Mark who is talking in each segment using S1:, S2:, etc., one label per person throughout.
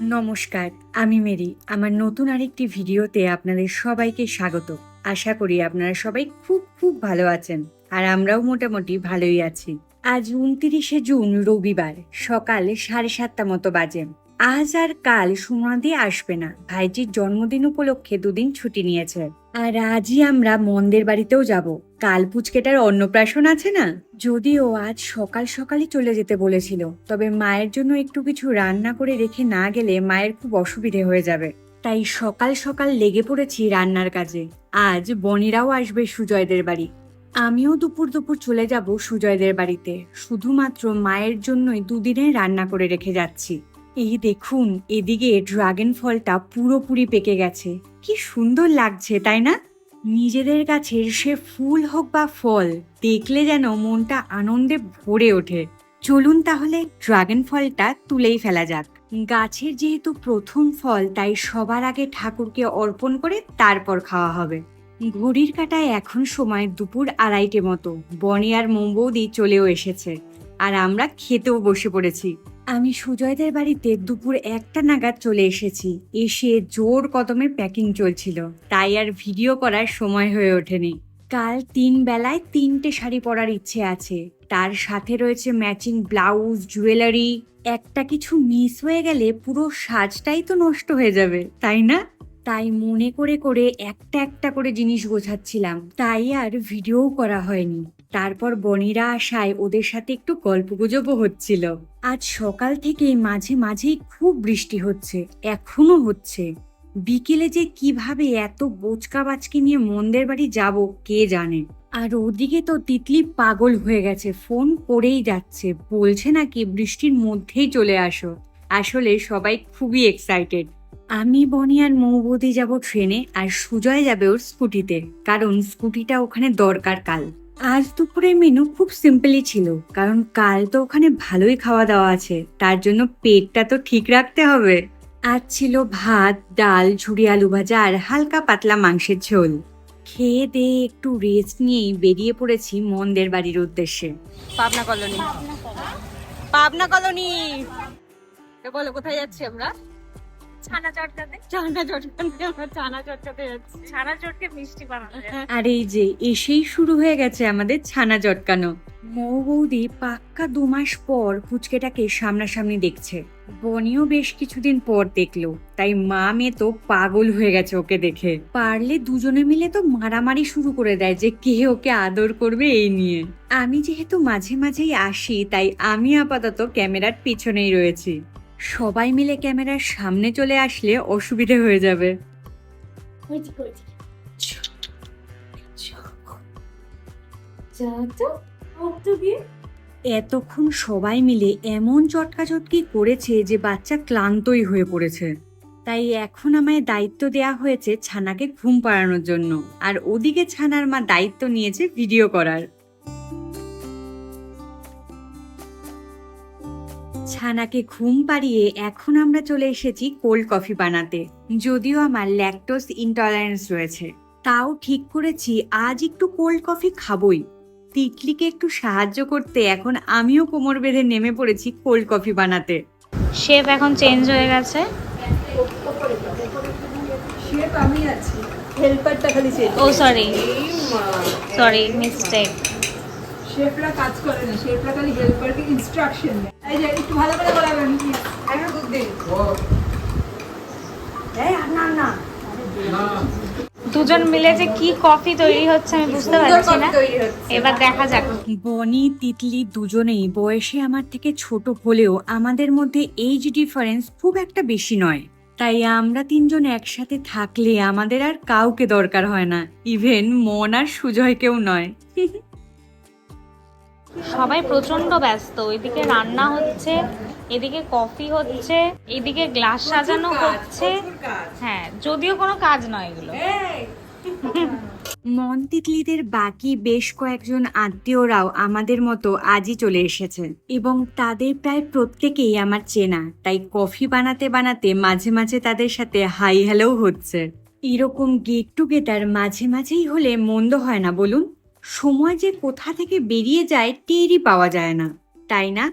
S1: নমস্কার, আমি মেরি। আমার নতুন আরেকটি ভিডিওতে আপনাদের সবাইকে স্বাগত। আশা করি আপনারা সবাই খুব খুব ভালো আছেন, আর আমরাও মোটামুটি ভালোই আছি। আজ উনত্রিশে জুন, রবিবার, সকাল সাড়ে সাতটা মতো বাজে। আজ আর কাল সুমাদি আসবে না। ভাইটির জন্মদিন উপলক্ষে দুদিন ছুটি নিয়েছে। আর আজই আমরা মন্দের বাড়িতেও যাব। কাল পুচকেটার অন্নপ্রাশন আছে না? যদিও আজ সকাল সকালই চলে যেতে বলেছিল, তবে মায়ের জন্য একটু কিছু রান্না করে রেখে না গেলে মায়ের খুব অসুবিধে হয়ে যাবে। তাই সকাল সকাল লেগে পড়েছি রান্নার কাজে। আজ বনিরাও আসবে সুজয়দের বাড়ি। আমিও দুপুর দুপুর চলে যাব সুজয়দের বাড়িতে। শুধুমাত্র মায়ের জন্যই দুদিনে রান্না করে রেখে যাচ্ছি। এই দেখুন, এদিকে ড্রাগন ফলটা পুরোপুরি পেকে গেছে। কি সুন্দর লাগছে, তাই না? নিজেদের গাছের সে ফুল হোক বা ফল, দেখলে যেন মনটা আনন্দে ভরে ওঠে। চলুন তাহলে ড্রাগন ফলটা তুলেই ফেলা যাক। গাছের যেহেতু প্রথম ফল, তাই সবার আগে ঠাকুরকে অর্পণ করে তারপর খাওয়া হবে। ঘড়ির কাটায় এখন সময় দুপুর আড়াইটে মতো। বনি আর মোমবৌদি চলেও এসেছে। আর আমরা খেতেও বসে পড়েছি। আমি সুজয়দের বাড়িতে দুপুর একটা নাগাদ চলে এসেছি। এসে জোর কদমে প্যাকিং চলছিল। তাই আর ভিডিও করার সময় হয়ে ওঠেনি। কাল তিন বেলায় তিনটে শাড়ি পরার ইচ্ছে আছে। তার সাথে রয়েছে ম্যাচিং ব্লাউজ, জুয়েলারি। একটা কিছু মিস হয়ে গেলে পুরো সাজটাই তো নষ্ট হয়ে যাবে, তাই না? তাই মনে করে করে একটা একটা করে জিনিস গোছাচ্ছিলাম। তাই আর ভিডিও করা হয়নি। তারপর বনিরা আসায় ওদের সাথে একটু গল্প গুজবও হচ্ছিল। আজ সকাল থেকেই মাঝে মাঝেই খুব বৃষ্টি হচ্ছে এখনও হচ্ছে। বিকেলে যে কীভাবে এত বোচকা বাচকি নিয়ে মন্দের বাড়ি যাব, কে জানে? আর ওদিকে তো তিতলি পাগল হয়ে গেছে, ফোন করেই যাচ্ছে, বলছে নাকি বৃষ্টির মধ্যেই চলে আসো। আসলে সবাই খুবই এক্সাইটেড আমি বনি আর মৌবদি যাব ট্রেনে আর সুজয় যাবে ওর স্কুটিতে, কারণ স্কুটিটা ওখানে দরকার কাল। আজ দুপুরের মেনু খুব সিম্পলই ছিল কারণ কাল তো ওখানে ভালোই খাওয়া দাওয়া আছে তার জন্য পেটটা তো ঠিক রাখতে হবে। আজ ছিল ভাত ডাল ঝুড়ি আলু ভাজা আর হালকা পাতলা মাংসের ঝোল। খেয়ে দিয়ে একটু রেস্ট নিয়েই বেরিয়ে পড়েছি মন্দের বাড়ির উদ্দেশ্যে।
S2: পাবনা কলোনি। পাবনা কলোনি। বলো কোথায় যাচ্ছি আমরা?
S3: ছানা চটকাতে
S2: চানা চটকাতে আমরা চানা চটকাতে যাচ্ছি।
S3: ছানা চটকে মিষ্টি বানানো
S1: আর এই যে এসেই শুরু হয়ে গেছে আমাদের ছানা চটকানো মৌ বৌদি পাক্কা দু মাস পর পুচকেটাকে সামনাসামনি দেখছে। বনিও বেশ কিছুদিন পর দেখল। তাই মা মেয়ে তো পাগল হয়ে গেছে ওকে দেখে। পারলে দুজনে মিলে তো মারামারি শুরু করে দেয় যে কে ওকে আদর করবে এই নিয়ে। আমি যেহেতু মাঝে মাঝেই আসি তাই আমি আপাতত ক্যামেরার পিছনেই রয়েছি। সবাই মিলে ক্যামেরার সামনে চলে আসলে অসুবিধে হয়ে যাবে। এতক্ষণ সবাই মিলে এমন চটকাচটকি করেছে যে বাচ্চা ক্লান্তই হয়ে পড়েছে। তাই এখন আমায় দায়িত্ব দেয়া হয়েছে ছানাকে ঘুম পাড়ানোর জন্য। আর ওদিকে ছানার মা দায়িত্ব নিয়েছে ভিডিও করার। ছানাকে ঘুম পাড়িয়ে এখন আমরা চলে এসেছি কোল্ড কফি বানাতে। যদিও আমার ল্যাকটোস ইনটলারেন্স রয়েছে। তাও ঠিক করেছি আজ একটু কোল্ড কফি খাবই। তিতলিকে একটু সাহায্য করতে এখন আমিও কোমর বেঁধে নেমে পড়েছি কোল্ড কফি বানাতে।
S3: শেপ এখন চেঞ্জ হয়ে গেছে।
S2: শেপ আমি আছি। হেল্পারটা খালি
S3: ও সরি সরি মিস্টেক
S2: শেফরা কাজ করে না শেফরা খালি হেল্পারকে ইনস্ট্রাকশন দেয়। এই যে একটু ভালো করে বলাবেন কি? একটা দুধ দিন এই না না।
S3: দুজন মিলে যে কি কফি তৈরি হচ্ছে আমি বুঝতে পারছি না। এবার দেখা যাক।
S1: বনি তিতলি দুজনেই বয়সে আমার থেকে ছোট হলেও আমাদের মধ্যে এইজ ডিফারেন্স খুব একটা বেশি নয়। তাই আমরা তিনজন একসাথে থাকলে আমাদের আর কাউকে দরকার হয় না। ইভেন মন আর সুজয়কেও নয়।
S3: সবাই প্রচণ্ড ব্যস্ত। এদিকে রান্না হচ্ছে এদিকে কফি হচ্ছে এদিকে গ্লাস সাজানো হচ্ছে। হ্যাঁ যদিও কোনো কাজ নয় এগুলো।
S1: মন তিতলিদের বাকি বেশ কয়েকজন আত্মীয়রাও আমাদের মতো আজই চলে এসেছে এবং তাদের প্রায় প্রত্যেকেই আমার চেনা তাই কফি বানাতে বানাতে মাঝে মাঝে তাদের সাথে হাই হ্যালো হচ্ছে। এরকম গেট টুগেদার মাঝে মাঝেই হলে মন্দ হয় না বলুন? সময় যে কোথা থেকে বেরিয়ে যায় টেরই পাওয়া যায় না, তাই না?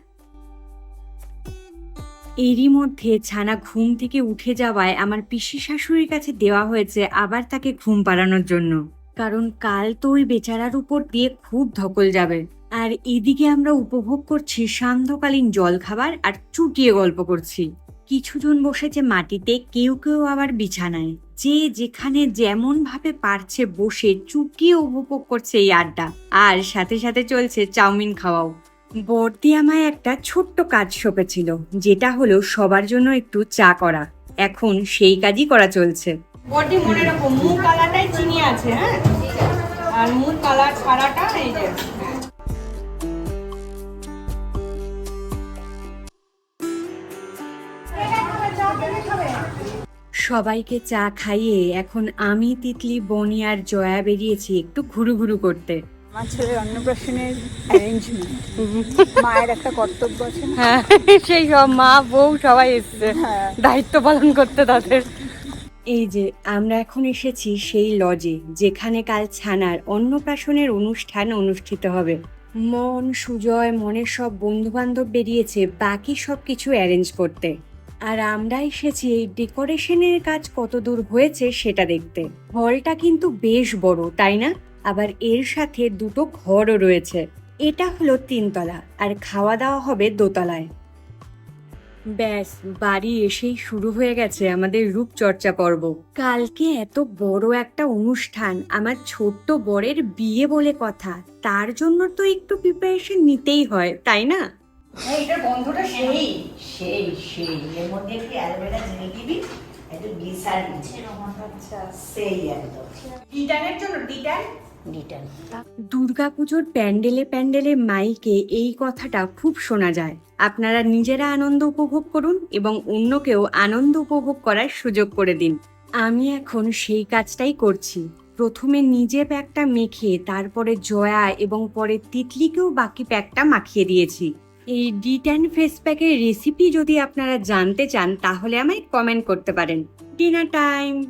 S1: এরই মধ্যে ছানা ঘুম থেকে উঠে যাওয়ায় আমার পিসি শাশুড়ির কাছে দেওয়া হয়েছে আবার তাকে ঘুম পাড়ানোর জন্য। কারণ কাল তো ওই বেচারার উপর দিয়ে খুব ধকল যাবে। আর এদিকে আমরা উপভোগ করছি সান্ধ্যকালীন জলখাবার আর চুটিয়ে গল্প করছি। কিছুজন বসেছে মাটিতে, কেউ কেউ আবার বিছানায়। যে যেখানে যেমন ভাবে পারছে বসে চুটিয়ে উপভোগ করছে এই আড্ডা। আর সাথে সাথে চলছে চাউমিন খাওয়াও। বর্দি আমায় একটা ছোট্ট কাজ সঁপেছিল, যেটা হলো সবার জন্য একটু চা করা। এখন সেই কাজই করা চলছে।
S2: মনে রাখো, মুখ কালারটাই চিনি আছে হ্যাঁ? আর মুখ কালার ছাড়াটা এই যে
S1: সবাইকে চা খাইয়ে এখন আমি তিতলি বনি আর জয়া বেরিয়েছি একটু ঘুরু ঘুরু করতে।
S2: আমার ছেলের অন্নপ্রাশনের অ্যারেঞ্জমেন্ট মায়ের একটা কর্তব্য আছে
S1: হ্যাঁ সেই সব মা বউ সবাই এসছে।
S2: হ্যাঁ।
S1: দায়িত্ব পালন করতে তাদের। এই যে আমরা এখন এসেছি সেই লজে যেখানে কাল ছানার অন্নপ্রাশনের অনুষ্ঠান অনুষ্ঠিত হবে। মন সুজয় মনের সব বন্ধু বান্ধব বেরিয়েছে বাকি সব কিছু অ্যারেঞ্জ করতে। আর আমরা এসেছি এই ডেকোরেশনের কাজ কত দূর হয়েছে সেটা দেখতে। হলটা কিন্তু বেশ বড়, তাই না? আবার এর সাথে দুটো ঘরও রয়েছে। এটা হলো তিনতলা, আর খাওয়া দাওয়া হবে দোতলায়। ব্যাস, বাড়ি এসেই শুরু হয়ে গেছে আমাদের রূপচর্চা পর্ব। কালকে এত বড় একটা অনুষ্ঠান, আমার ছোট্ট বরের বিয়ে বলে কথা, তার জন্য তো একটু প্রিপারেশন নিতেই হয়, তাই না?
S4: হ্যাঁ এটার গন্ধটা সেই। সেই সেই। এর মধ্যে একটু অ্যালোভেরা দিবি একটু গ্লিসারিন আচ্ছা। সেই একদম।
S2: ডিটানের জন্য ডিটান?
S4: ডিটান।
S1: দুর্গাপুজোর প্যান্ডেলে প্যান্ডেলে মাইকে এই কথাটা খুব শোনা যায়। আপনারা নিজেরা আনন্দ উপভোগ করুন এবং অন্যকেও আনন্দ উপভোগ করার সুযোগ করে দিন। আমি এখন সেই কাজটাই করছি। প্রথমে নিজে প্যাকটা মেখে তারপরে জয়া এবং পরে তিতলিকেও বাকি প্যাকটা মাখিয়ে দিয়েছি। এই ডিট্যান ফেস প্যাকের রেসিপি যদি আপনারা জানতে চান, তাহলে আমায় কমেন্ট করতে পারেন। ডিনার টাইম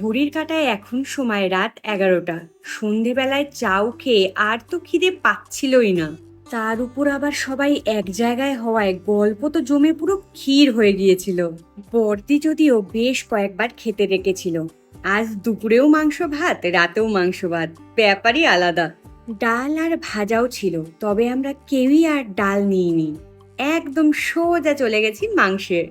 S1: ঘড়ির কাটায় এখন সময় রাত এগারোটা। সন্ধেবেলায় চাউ খেয়ে আর তো খিদে পাচ্ছিলই না। তার উপর আবার সবাই এক জায়গায় হওয়ায় গল্প তো জমে পুরো ক্ষীর হয়ে গিয়েছিল। বর্দি যদিও বেশ কয়েকবার খেতে রেখেছিল আজ দুপুরেও মাংস ভাত, রাতেও মাংস ভাত। ব্যাপারই আলাদা। ডাল আর ভাজাও ছিল, তবে আমরা কেউই আর ডাল নিইনি। একদম সোজা চলে গেছি মাংসের।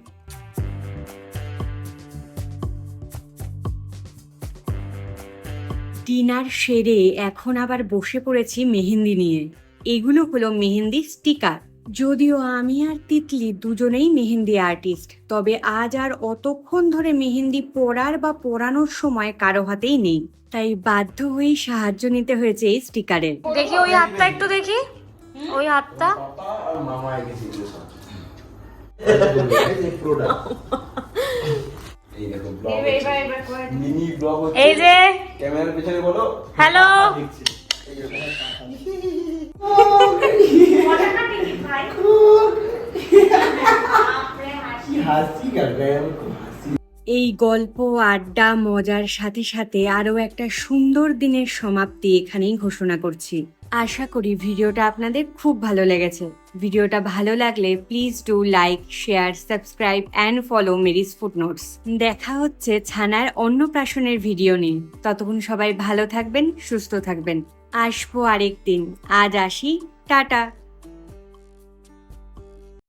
S1: ডিনার সেরে এখন আবার বসে পড়েছি মেহেন্দি নিয়ে। এগুলো হলো মেহেন্দি স্টিকার। যদিও আমি আর তিতলি দুজনেই মেহেন্দি আর্টিস্ট তবে আজ আর অতক্ষণ ধরে মেহেন্দি পড়ার বা পরানোর সময় কারও হাতেই নেই। তাই বাধ্য হয়েই সাহায্য নিতে হয়েছে এই স্টিকারের
S3: দেখি ওই হাতটা একটু দেখি। ওই হাতটা।
S5: এই যে। ক্যামেরার পেছনে বলো।
S3: হ্যালো
S5: কি
S1: এই গল্প, আড্ডা, মজার সাথে সাথে আরও একটা সুন্দর দিনের সমাপ্তি এখানেই ঘোষণা করছি। আশা করি ভিডিওটা আপনাদের খুব ভালো লেগেছে। ভিডিওটা ভালো লাগলে please do like share subscribe and follow Mary's Food Notes দেখা হচ্ছে ছানার অন্নপ্রাশনের ভিডিও নিয়ে। ততক্ষণ সবাই ভালো থাকবেন, সুস্থ থাকবেন। আসব আরেকদিন। আজ আসি। টাটা।